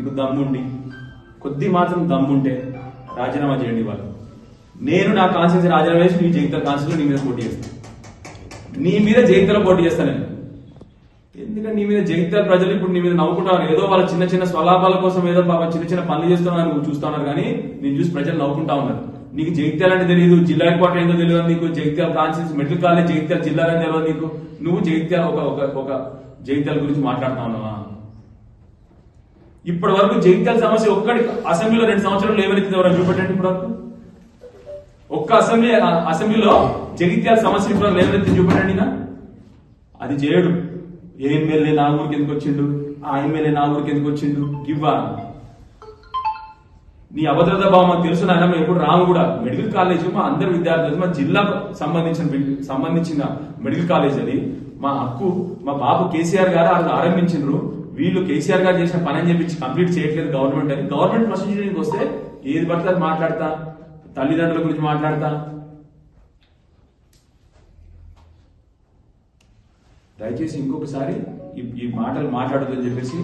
మీకు దమ్ముండి. కొద్ది మాత్రం దమ్ముంటే రాజీనామా చేయండి వాళ్ళు. నేను నా కాన్స్టిట్యూన్సీ రాజీనామా చేసి నీ జగిత్యాల కాన్స్టిట్యూన్సీ నీ మీద పోటీ చేస్తాను నీ మీద జయితలో పోటీ చేస్తాను నేను. ఎందుకంటే నీ మీద జగిత్యాల ప్రజలు ఇప్పుడు నీ మీద నవ్వుకుంటారు. ఏదో వాళ్ళ చిన్న చిన్న స్వలాభాల కోసం ఏదో పాప చిన్న చిన్న పనులు చేస్తున్నారు నువ్వు చూస్తా ఉన్నారు కానీ నేను చూసి ప్రజలు నవ్వుకుంటా ఉన్నారు. నీకు జగిత్యాల అంటే తెలియదు జిల్లా హెడ్ ఏందో తెలియదు నీకు. Jagtial constituency medical college Jagtial జిల్లా అని తెలియదు నీకు. నువ్వు జగిత్యాల ఒక ఒక ఒక జగిత్యాల గురించి మాట్లాడుతా ఉన్నావా? ఇప్పటి వరకు జగిత్యాల సమస్య ఒక్కడి అసెంబ్లీలో రెండు సంవత్సరాలు లేవనెత్తింది ఎవరైనా చూపెట్టండి ఇప్పుడు ఒక్క అసెంబ్లీ ఆ అసెంబ్లీలో జగిత్యాల సమస్య ఇప్పుడు లేవనెత్తి చూపెట్టండి నా అది చేయడు. ఏ ఎమ్మెల్యే నా ఊరికి ఎందుకు వచ్చిండు? ఆ ఎమ్మెల్యే నా ఊరికి ఎందుకు వచ్చిండు? ఇవ్వా నీ అభద్రత భావం మాకు తెలుసు నాయన మేము ఎప్పుడు రాము కూడా. మెడికల్ కాలేజ్ మా అందరి విద్యార్థులు మా జిల్లాకు సంబంధించిన సంబంధించిన మెడికల్ కాలేజ్ అది. మా హక్కు మా బాబు కేసీఆర్ గారు అది ఆరంభించారు వీళ్ళు కేసీఆర్ గారు చేసిన పని అని చెప్పి కంప్లీట్ చేయట్లేదు గవర్నమెంట్ అని. గవర్నమెంట్ ప్రొసీజర్కి వస్తే ఏది పడితే అది మాట్లాడతా తల్లిదండ్రుల గురించి మాట్లాడతా. దయచేసి ఇంకొకసారి ఈ ఈ మాటలు మాట్లాడదని చెప్పేసి